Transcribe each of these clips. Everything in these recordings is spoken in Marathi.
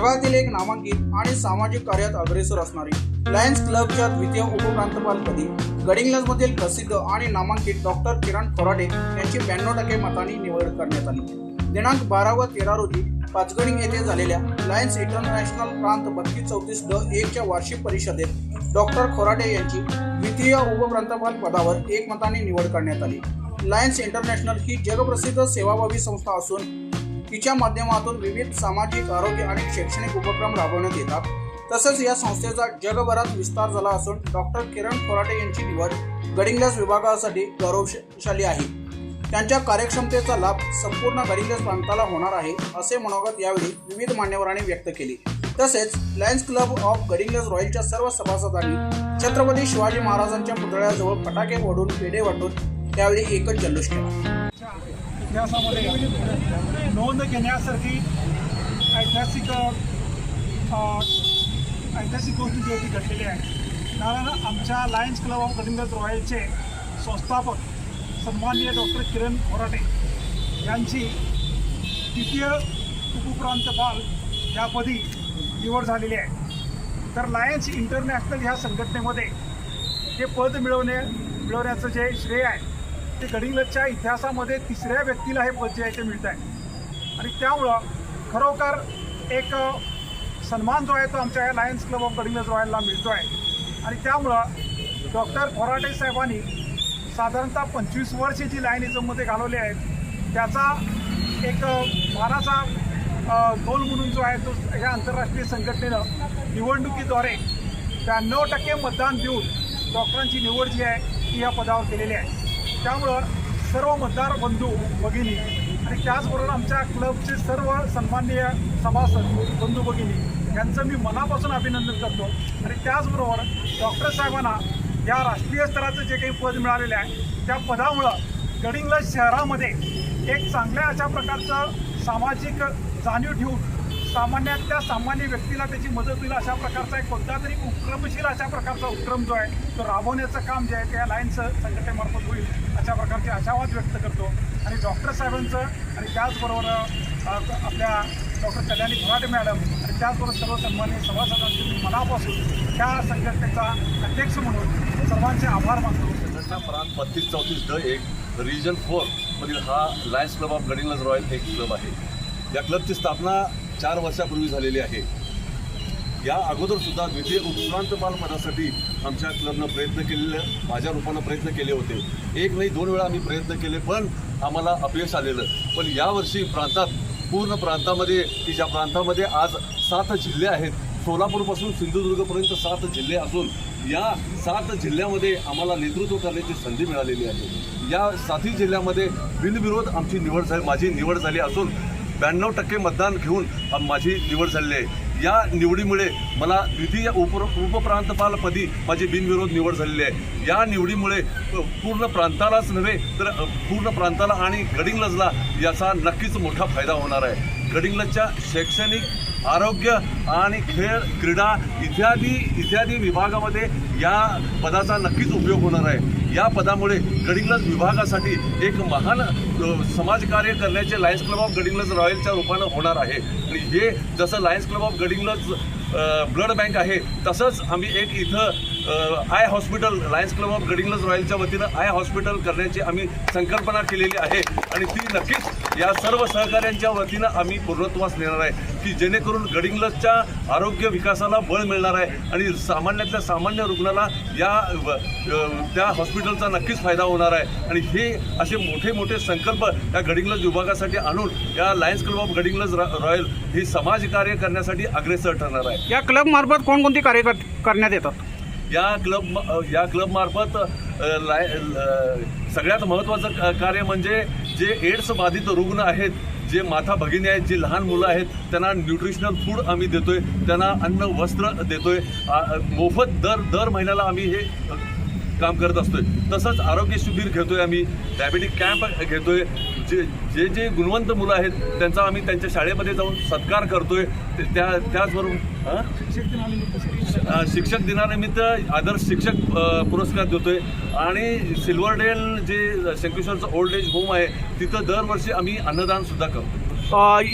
जगातील एक नामांकित आणि सामाजिक कार्यात अग्रेसर असणारी लायन्स क्लबच्या द्वितीय उपप्रांतपालपदी गडिंग्लजमधील प्रसिद्ध आणि नामांकित डॉक्टर किरण खोराडे यांची ब्याण्णव टक्के मतांनी निवड करण्यात आली. दिनांक बारा व तेरा रोजी पाचगणी येथे झालेल्या लायन्स इंटरनॅशनल प्रांत बत्तीस चौतीस ड एकच्या वार्षिक परिषदेत डॉक्टर खोराटे यांची द्वितीय उपप्रांतपाल पदावर एकमताने निवड करण्यात आली. लायन्स इंटरनॅशनल ही जगप्रसिद्ध सेवाभावी संस्था असून तिच्या माध्यमातून विविध सामाजिक आरोग्य आणि शैक्षणिक उपक्रम राबवण्यात येतात. तसेच या संस्थेचा जगभरात विस्तार झाला असून डॉक्टर किरण खोराटे यांची निवड गडिंग्लज विभागासाठी गौरवशाली आहे. त्यांच्या कार्यक्षमतेचा लाभ संपूर्ण गडिंग्लस प्रांताला होणार आहे असे मनोगत यावेळी विविध मान्यवरांनी व्यक्त केले. तसेच लायन्स क्लब ऑफ गडिंग्लज रॉयलच्या सर्व सभासदांनी छत्रपती शिवाजी महाराजांच्या पुतळ्याजवळ फटाके फोडून पेढे वाटून त्यावेळी एकच जल्लोष केला. इतिहासामध्ये नोंद घेण्यासारखी ऐतिहासिक ऐतिहासिक गोष्टी जी होती घडलेली आहे कारण आमच्या लायन्स क्लब ऑफ गडिंगज रॉयलचे संस्थापक सन्माननीय डॉक्टर किरण खोराटे यांची द्वितीय उपप्रांतपाल यापदी निवड झालेली आहे. तर लायन्स इंटरनॅशनल ह्या संघटनेमध्ये हे पद मिळवणे मिळवण्याचं जे श्रेय आहे ते गडिंग्लजच्या इतिहासामध्ये तिसऱ्या व्यक्तीला हे पद जे आहे ते मिळत आहे. आणि त्यामुळं खरोखर एक सन्मान जो आहे तो आमच्या या लायन्स क्लब ऑफ गडिंग्लज रॉयलला मिळतो आहे आणि त्यामुळं डॉक्टर खोराटे साहेबांनी साधारणतः पंचवीस वर्षे जी लायनिझममध्ये घालवली आहेत त्याचा एक मानाचा गोल म्हणून जो आहे तो या आंतरराष्ट्रीय संघटनेनं निवडणुकीद्वारे त्र्याण्णव टक्के मतदान देऊन डॉक्टरांची निवड जी आहे ती या पदावर केलेली आहे. त्यामुळं सर्व मतदार बंधू भगिनी आणि त्याचबरोबर आमच्या क्लबचे सर्व सन्माननीय सभासद बंधू भगिनी यांचं मी मनापासून अभिनंदन करतो. आणि त्याचबरोबर डॉक्टर साहेबांना या राष्ट्रीय स्तराचं जे काही पद मिळालेलं आहे त्या पदामुळं गडिंग्लज शहरामध्ये एक चांगल्या अशा प्रकारचं सामाजिक जाणीव ठेवून सामान्यातल्या सामान्य व्यक्तीला त्याची मदत होईल अशा प्रकारचा एक कोणता तरी उपक्रमशील अशा प्रकारचा उपक्रम जो आहे तो राबवण्याचं काम जे आहे ते या लाईन्स संघटनेमार्फत होईल अशा प्रकारचे आशावाद व्यक्त करतो. आणि डॉक्टर साहेबांचं आणि त्याचबरोबर आपल्या डॉक्टर कल्याणी घोराटे मॅडम आणि त्याचबरोबर सर्व सन्मान्य सभासदांचे मी मनापासून त्या संघटनेचा अध्यक्ष म्हणून सर्वांचे आभार मानतो. संघटना प्रांत बत्तीस चौतीस द एक रिजन फोर मधील हा Lions Club of Gadhinglaj Royal एक क्लब आहे. या क्लबची स्थापना चार वर्षापूर्वी झालेली आहे. या अगोदर सुद्धा द्वितीय उपप्रांतपाल पदासाठी आमच्या क्लबनं प्रयत्न केलेले माझ्या रूपानं प्रयत्न केले होते. एक नाही दोन वेळा आम्ही प्रयत्न केले पण आम्हाला अपयश आलेलं. पण यावर्षी प्रांतात पूर्ण प्रांतामध्ये की ज्या प्रांतामध्ये आज सात जिल्हे आहेत सोलापूरपासून सिंधुदुर्गपर्यंत सात जिल्हे असून या सात जिल्ह्यामध्ये आम्हाला नेतृत्व करण्याची संधी मिळालेली आहे. या सातही जिल्ह्यामध्ये बिनविरोध आमची निवड झाली माझी निवड झाली असून ब्याण्णव टक्के मतदान घेऊन माझी निवड झालेली आहे. या निवडीमुळे मला द्वितीय उप उपप्रांतपालपदी माझी बिनविरोध निवड झालेली आहे. या निवडीमुळे पूर्ण प्रांतालाच नव्हे तर पूर्ण प्रांताला आणि गडिंग्लजला याचा नक्कीच मोठा फायदा होणार आहे. गडिंग्लजच्या शैक्षणिक आरोग्य आणि खेळ क्रीडा इत्यादी इत्यादी विभागामध्ये या पदाचा नक्कीच उपयोग होणार आहे. या पदामुळे गडिंग्लज विभागासाठी एक महान समाजकार्य करण्याचे लायन्स क्लब ऑफ गडिंग्लज रॉयलच्या रूपानं होणार आहे. आणि हे जसं Lions Club of Gadhinglaj blood bank आहे तसंच आम्ही एक इथं eye hospital Lions Club of Gadhinglaj रॉयलच्या वतीनं आय हॉस्पिटल करण्याची आम्ही संकल्पना केलेली आहे. आणि ती नक्कीच या सर्व सहकाऱ्यांच्या वतीनं आम्ही पूर्णत्वास नेणार आहे की जेणेकरून गडिंग्लजच्या आरोग्य विकासाला बळ मिळणार आहे आणि सामान्यातल्या सामान्य रुग्णाला या व- त्या हॉस्पिटलचा नक्कीच फायदा होणार आहे. आणि हे असे मोठे मोठे संकल्प या गडिंग्लज विभागासाठी आणून या लायन्स क्लब ऑफ गडिंग्लज रॉ- रॉयल ही समाजकार्य करण्यासाठी अग्रेसर ठरणार आहे. या क्लब मार्फत कोणकोणती कार्य करण्यात येतात? या क्लब या क्लबमार्फत लाय सगळ्यात महत्त्वाचं कार्य म्हणजे जे एड्स बाधित रुग्ण आहेत जे माता भगिनी आहेत जी लहान मुलं आहेत त्यांना न्यूट्रिशनल फूड आम्ही देतोय त्यांना अन्न वस्त्र देतोय. मोफत दर दर महिन्याला आम्ही हे काम करत असतोय. तसंच आरोग्य शिबिर घेतोय आम्ही. डायबेटिक कॅम्प घेतोय. जे जे जे गुणवंत मुलं आहेत त्यांचा आम्ही त्यांच्या शाळेमध्ये जाऊन सत्कार करतोय. त्या त्याचबरोबर शिक्षक दिनानिमित्त आदर्श शिक्षक पुरस्कार देतोय. आणि सिल्वरडेल जे शंकेश्वरचं ओल्ड एज होम आहे तिथं दरवर्षी आम्ही अन्नदान सुद्धा करतो.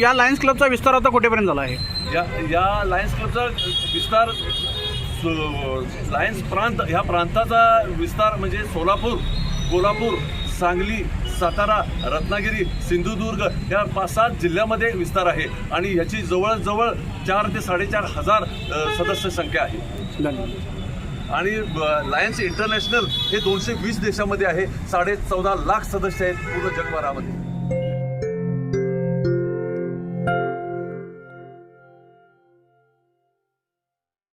या लायन्स क्लबचा विस्तार आता कुठेपर्यंत झाला आहे? या या लायन्स क्लबचा विस्तार लायन्स प्रांत ह्या प्रांताचा विस्तार म्हणजे सोलापूर कोल्हापूर सांगली सातारा रत्नागिरी सिंधुदुर्ग या पाच सात जिल्ह्यामध्ये विस्तार आहे. आणि याची जवळजवळ चार ते साडेचार हजार सदस्य संख्या आहे. आणि लायन्स इंटरनॅशनल हे दोनशे वीस देशामध्ये आहे. साडे चौदा लाख सदस्य आहेत पूर्ण जगभरामध्ये.